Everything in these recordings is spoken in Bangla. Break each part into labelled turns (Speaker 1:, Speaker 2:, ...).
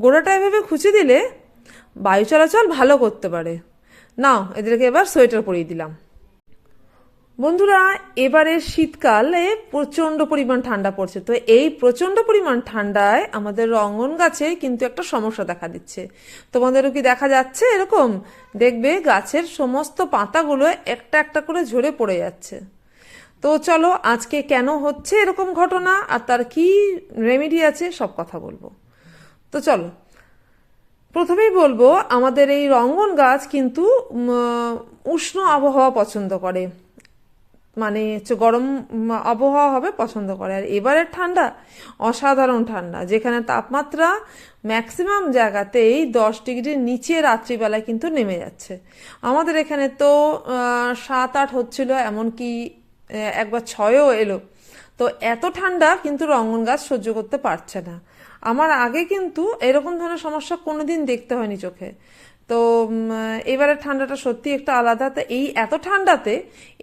Speaker 1: গোড়াটা এভাবে খুঁচে দিলে বায়ু চলাচল ভালো করতে পারে। নাও, এদেরকে এবার সোয়েটার পরিয়ে দিলাম। বন্ধুরা এবারে শীতকালে প্রচণ্ড পরিমাণ ঠান্ডা পড়ছে। তো এই প্রচণ্ড পরিমাণ ঠান্ডায় আমাদের রঙন গাছে কিন্তু একটা সমস্যা দেখা দিচ্ছে। তোমাদেরও কি দেখা যাচ্ছে এরকম? দেখবে গাছের সমস্ত পাতাগুলো একটা একটা করে ঝরে পড়ে যাচ্ছে। তো চলো, আজকে কেন হচ্ছে এরকম ঘটনা আর তার কি রেমেডি আছে সব কথা বলব। তো চলো। প্রথমেই বলব, আমাদের এই রঙ্গন গাছ কিন্তু উষ্ণ আবহাওয়া পছন্দ করে। মানে হচ্ছে গরম আবহাওয়া হবে পছন্দ করে। আর এবারের ঠান্ডা অসাধারণ ঠান্ডা, যেখানে তাপমাত্রা ম্যাক্সিমাম জায়গাতেই দশ ডিগ্রির নিচে রাত্রিবেলায় কিন্তু নেমে যাচ্ছে। আমাদের এখানে তো সাত আট হচ্ছিল, এমনকি একবার ছয়ও এলো। তো এত ঠান্ডা কিন্তু রঙ্গন গাছ সহ্য করতে পারছে না। আমার আগে কিন্তু এরকম ধরনের সমস্যা কোনোদিন দেখতে হয়নি চোখে। তো এবারে ঠান্ডাটা সত্যি একটা আলাদা। তো এই এত ঠান্ডাতে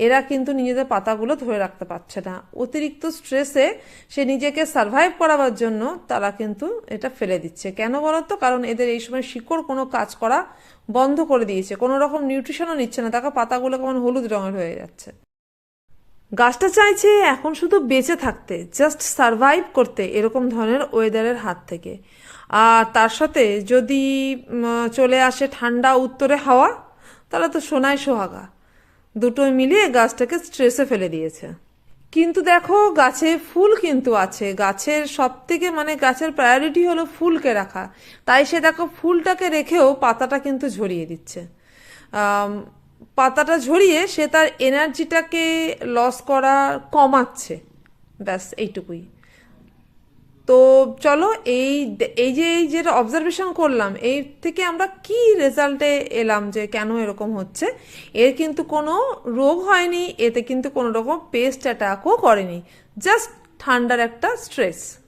Speaker 1: এরা কিন্তু নিজেদের পাতাগুলো ধরে রাখতে পারছে না। অতিরিক্ত স্ট্রেসে সে নিজেকে সার্ভাইভ করাবার জন্য তারা কিন্তু এটা ফেলে দিচ্ছে। কেন বলতো? কারণ এদের এই সময় শিকড় কোনো কাজ করা বন্ধ করে দিয়েছে। কোনো রকম নিউট্রিশনও নিচ্ছে না। তাকে পাতাগুলো কেমন হলুদ রঙের হয়ে যাচ্ছে। গাছটা চাইছে এখন শুধু বেঁচে থাকতে জাস্ট সারভাইভ করতে এরকম ধরনের ওয়েদারের হাত থেকে। আর তার সাথে যদি চলে আসে ঠান্ডা উত্তরে হাওয়া, তাহলে তো সোনায় সোহাগা। দুটোই মিলিয়ে গাছটাকে স্ট্রেসে ফেলে দিয়েছে। কিন্তু দেখো, গাছে ফুল কিন্তু আছে। গাছের সব থেকে মানে গাছের প্রায়োরিটি হলো ফুলকে রাখা। তাই সে দেখো ফুলটাকে রেখেও পাতাটা কিন্তু ঝরিয়ে দিচ্ছে। পাতাটা ঝরিয়ে সে তার এনার্জিটাকে লস করা কমাচ্ছে। ব্যাস, এইটুকুই। তো চলো, এই এই যে, এই যেটা অবজারভেশন করলাম, এর থেকে আমরা কি রেজাল্টে এলাম যে কেন এরকম হচ্ছে? এর কিন্তু কোনো রোগ হয়নি, এতে কিন্তু কোনো রকম পেস্ট অ্যাটাকও করেনি। জাস্ট ঠান্ডার একটা স্ট্রেস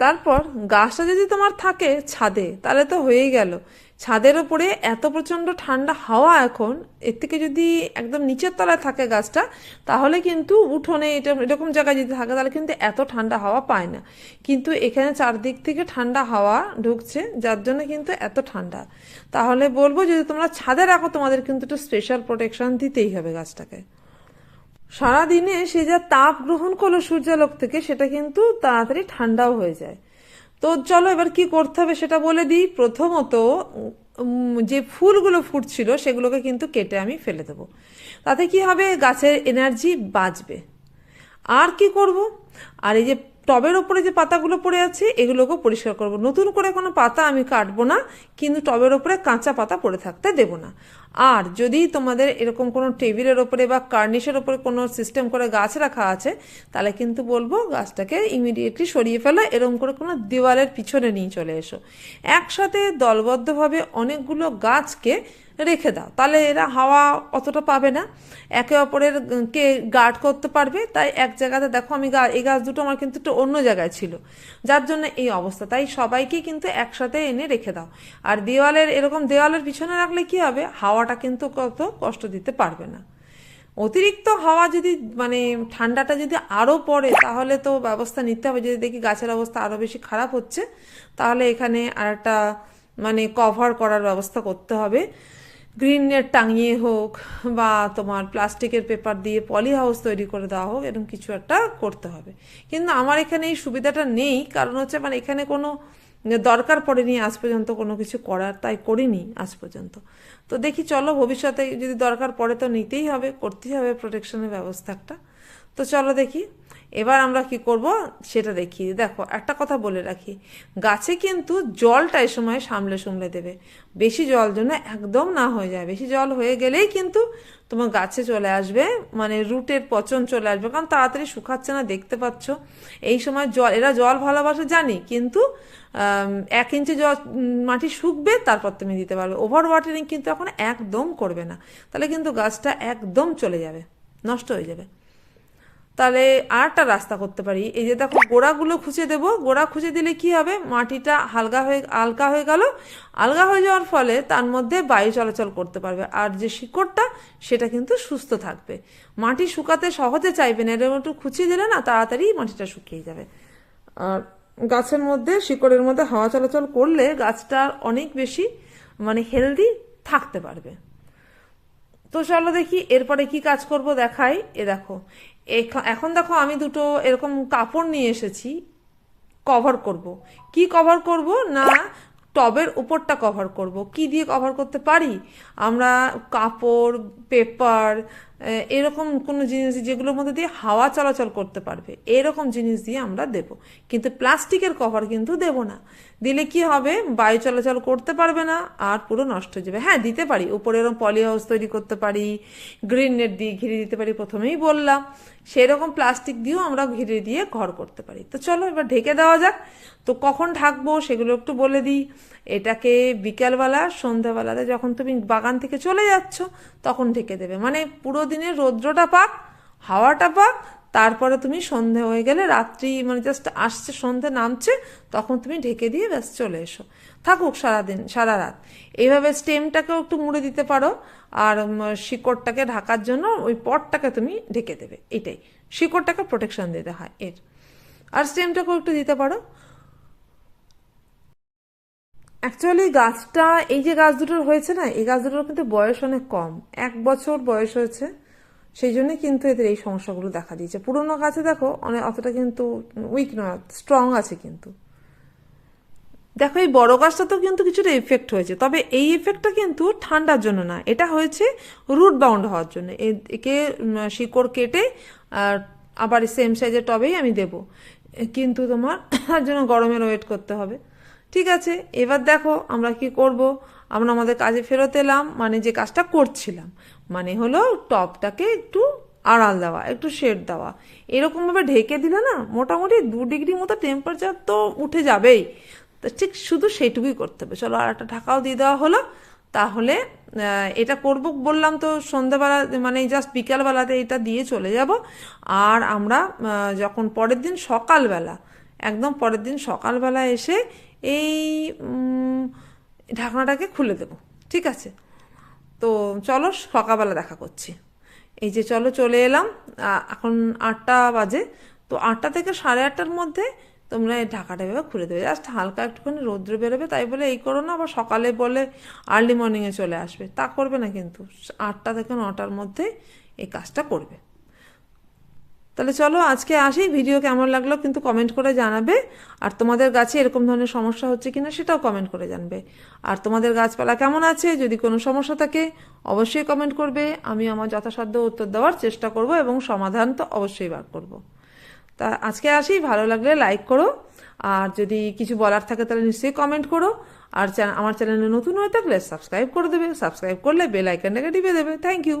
Speaker 1: তারপর গাছটা যদি তোমার থাকে ছাদে, তাহলে তো হয়েই গেল। ছাদের ওপরে এত প্রচণ্ড ঠান্ডা হাওয়া এখন, এর থেকে যদি একদম নিচের তলায় থাকে গাছটা, তাহলে কিন্তু উঠোনে এটা এরকম জায়গায় যদি থাকে, তাহলে কিন্তু এত ঠান্ডা হাওয়া পায় না। কিন্তু এখানে চারদিক থেকে ঠান্ডা হাওয়া ঢুকছে, যার জন্য কিন্তু এত ঠান্ডা। তাহলে বলব, যদি তোমরা ছাদে রাখো, তোমাদের কিন্তু একটু স্পেশাল প্রোটেকশন দিতেই হবে গাছটাকে। সারাদিনে সে যা তাপ গ্রহণ করল সূর্যালোক থেকে, সেটা কিন্তু তাড়াতাড়ি ঠান্ডাও হয়ে যায়। তো চলো এবার কি করতে হবে সেটা বলে দিই। প্রথমত যে ফুলগুলো ফুটছিল, সেগুলোকে কিন্তু কেটে আমি ফেলে দেবো। তাতে কি হবে? গাছের এনার্জি বাঁচবে। আর কি করব? আর এই যে টবের ওপরে যে পাতাগুলো পড়ে আছে, এগুলোকে পরিষ্কার করব। নতুন করে কোনো পাতা আমি কাটবো না, কিন্তু টবের ওপরে কাঁচা পাতা পড়ে থাকতে দেব না। আর যদি তোমাদের এরকম কোনো টেবিলের ওপরে বা কার্নিশের ওপরে কোনো সিস্টেম করে গাছ রাখা আছে, তাহলে কিন্তু বলব গাছটাকে ইমিডিয়েটলি সরিয়ে ফেলো এরকম করে কোনো দেওয়ালের পিছনে নিয়ে চলে এসো। একসাথে দলবদ্ধভাবে অনেকগুলো গাছকে রেখে দাও। তাহলে এরা হাওয়া অতটা পাবে না। একে অপরের কে গার্ড করতে পারবে, তাই এক জায়গাতে দেখো আমি এই গাছ দুটো আমার কিন্তু একটু অন্য জায়গায় ছিল। যার জন্য এই অবস্থা। তাই সবাইকে কিন্তু একসাথে এনে রেখে দাও। আর দেওয়ালের, এরকম দেওয়ালের পিছনে রাখলে কি হবে? হাওয়াটা কিন্তু কত কষ্ট দিতে পারবে না। অতিরিক্ত হাওয়া যদি মানে ঠান্ডাটা যদি আরও পড়ে, তাহলে তো ব্যবস্থা নিতে হবে। যদি দেখি গাছের অবস্থা আরও বেশি খারাপ হচ্ছে, তাহলে এখানে আর একটা মানে কভার করার ব্যবস্থা করতে হবে। গ্রিন নেট টাঙিয়ে হোক বা তোমার প্লাস্টিকের পেপার দিয়ে পলি হাউস তৈরি করে দেওয়া হোক, এরকম কিছু একটা করতে হবে। কিন্তু আমার এখানে এই সুবিধাটা নেই, কারণ হচ্ছে মানে এখানে কোনো দরকার পড়েনি, আজ পর্যন্ত কোনো কিছু করার, তাই করিনি আজ পর্যন্ত। তো দেখি চলো, ভবিষ্যতে যদি দরকার পড়ে তো নিতেই হবে, করতেই হবে প্রোটেকশনের ব্যবস্থা একটা তো চলো দেখি এবার আমরা কি করব? সেটা দেখি দেখো, একটা কথা বলে রাখি। গাছে কিন্তু জলটা এ সময় সামলে সামলে দেবে। বেশি জল জন্য একদম না হয়ে যায়। বেশি জল হয়ে গেলেই কিন্তু তোমার গাছে চলে আসবে মানে রুটের পচন চলে আসবে। কারণ তাড়াতাড়ি শুকাচ্ছে না, দেখতে পাচ্ছ? এই সময় জল, এরা জল ভালোবাসে জানি, কিন্তু এক ইঞ্চি জল মাটি শুকবে, তারপর তুমি দিতে পারবে। ওভার ওয়াটারিং কিন্তু এখন একদম করবে না। তাহলে কিন্তু গাছটা একদম চলে যাবে, নষ্ট হয়ে যাবে। তাহলে আরটা রাস্তা করতে পারি। এই যে দেখো, গোড়াগুলো খুঁজে দেব। গোড়া খুঁজে দিলে কি হবে? মাটিটা হালকা হয়ে আলগা হয়ে গেল। আলগা হয়ে যাওয়ার ফলে তার মধ্যে বায়ু চলাচল করতে পারবে। আর যে শিকড়টা, সেটা কিন্তু সুস্থ থাকবে। মাটি শুকাতে সহজে চাইবে না। এরকম একটু খুঁচিয়ে দিলে না, তাড়াতাড়ি মাটিটা শুকিয়ে যাবে। আর গাছের মধ্যে, শিকড়ের মধ্যে হাওয়া চলাচল করলে গাছটা অনেক বেশি মানে হেলদি থাকতে পারবে। তো চলো দেখি, এরপরে কি কাজ করব দেখাই। এ দেখো, এখ- এখন দেখো আমি দুটো এরকম কাপড় নিয়ে এসেছি কভার করব। কি কভার করব না টবের উপরটা কভার করব? কি দিয়ে কভার করতে পারি? আমরা কাপড় পেপার এরকম কোনো জিনিস যেগুলোর মধ্যে দিয়ে হাওয়া চলাচল করতে পারবে, এরকম জিনিস দিয়ে আমরা দেব। কিন্তু প্লাস্টিকের কভার কিন্তু দেব না। দিলে কি হবে? বায়ু চলাচল করতে পারবে না, আর পুরো নষ্ট হয়ে যাবে। হ্যাঁ দিতে পারি। উপরে এরকম পলি হাউস তৈরি করতে পারি গ্রিন নেট দিয়ে ঘিরে দিতে পারি প্রথমেই বললাম। সেরকম প্লাস্টিক দিয়েও আমরা ঘিরে দিয়ে ঘর করতে পারি। তো চলো, এবার ঢেকে দেওয়া যাক। তো কখন ঢাকবো সেগুলো একটু বলে দিই। এটাকে বিকালবেলা, সন্ধ্যাবেলাতে যখন তুমি বাগান থেকে চলে যাচ্ছ, তখন ঢেকে দেবে। মানে পুরো দিনের রৌদ্রটা পাক, হাওয়াটা পাক, তারপরে তুমি সন্ধে হয়ে গেলে রাত্রি মানে জাস্ট আসছে, সন্ধে নামছে, তখন তুমি ঢেকে দিয়ে ব্যাস চলে এসো। থাকুক সারাদিন, সারা রাত। এইভাবে স্টেমটাকেও একটু মুড়ে দিতে পারো, আর শিকড়টাকে ঢাকার জন্য ওই পটটাকে তুমি ঢেকে দেবে, এটাই। শিকড়টাকে প্রোটেকশন দিতে হয়, এর। আর স্টেমটাকেও একটু দিতে পারো। অ্যাকচুয়ালি গাছটা, এই যে গাছ দুটোর হয়েছে না, এই গাছ দুটোর কিন্তু বয়স অনেক কম। এক বছর বয়স হয়েছে। সেই জন্য কিন্তু এদের এই সমস্যাগুলো দেখা দিয়েছে। পুরোনো গাছে দেখো অনেক অতটা কিন্তু উইক নয় স্ট্রং আছে কিন্তু। দেখো, এই বড় গাছটাতেও কিন্তু কিছুটা এফেক্ট হয়েছে। তবে এই এফেক্টটা কিন্তু ঠান্ডার জন্য না। এটা হয়েছে রুট বাউন্ড হওয়ার জন্য। একে শিকড় কেটে, আর আবার সেম সাইজের টবেই আমি দেব। কিন্তু তোমার তার জন্য গরমের ওয়েট করতে হবে। ঠিক আছে, এবার দেখো আমরা কি করব? আমরা আমাদের কাজে ফেরত এলাম মানে যে কাজটা করছিলাম মানে হলো টপটাকে একটু আড়াল দেওয়া, একটু শেড দেওয়া। এরকমভাবে ঢেকে দিলে না, মোটামুটি দু ডিগ্রি মতো টেম্পারেচার তো উঠে যাবেই। ঠিক শুধু সেইটুকুই করতে হবে। চলো আর একটা ঢাকাও দিয়ে দেওয়া হলো। তাহলে এটা করব বললাম তো সন্ধ্যাবেলা মানে জাস্ট বিকালবেলাতে এটা দিয়ে চলে যাব। আর আমরা যখন পরের দিন সকালবেলা, একদম পরের দিন সকালবেলা এসে এই ঢাকনাটাকে খুলে দেব, ঠিক আছে? তো চলো, সকালবেলা দেখা করছি। এই যে চলো, চলে এলাম। এখন আটটা বাজে। তো আটটা থেকে সাড়ে আটটার মধ্যে তোমরা এই ঢাকাটা এভাবে খুলে দেবে। জাস্ট হালকা একটুখানি রৌদ্র বেরোবে, তাই বলে এই করো না, আবার সকালে বলে আর্লি মর্নিংয়ে চলে আসবে। তা করবে না কিন্তু। আটটা থেকে নটার মধ্যে এই কাজটা করবে। তাহলে চলো আজকে আসি ভিডিও কেমন লাগল কিন্তু কমেন্ট করে জানাবে। আর তোমাদের গাছে এরকম ধরনের সমস্যা হচ্ছে কিনা সেটাও কমেন্ট করে জানবে। আর তোমাদের গাছপালা কেমন আছে, যদি কোনো সমস্যা থাকে অবশ্যই কমেন্ট করবে। আমি আমার যথাসাধ্য উত্তর দেওয়ার চেষ্টা করব এবং সমাধান তো অবশ্যই বার করব। তা আজকে আসি, ভালো লাগলে লাইক করো। আর যদি কিছু বলার থাকে তাহলে নিশ্চয়ই কমেন্ট করো। আর আমার চ্যানেলে নতুন হয়ে থাকলে সাবস্ক্রাইব করে দেবে। সাবস্ক্রাইব করলে বেল আইকনটাকে টিপে দেবে। Thank you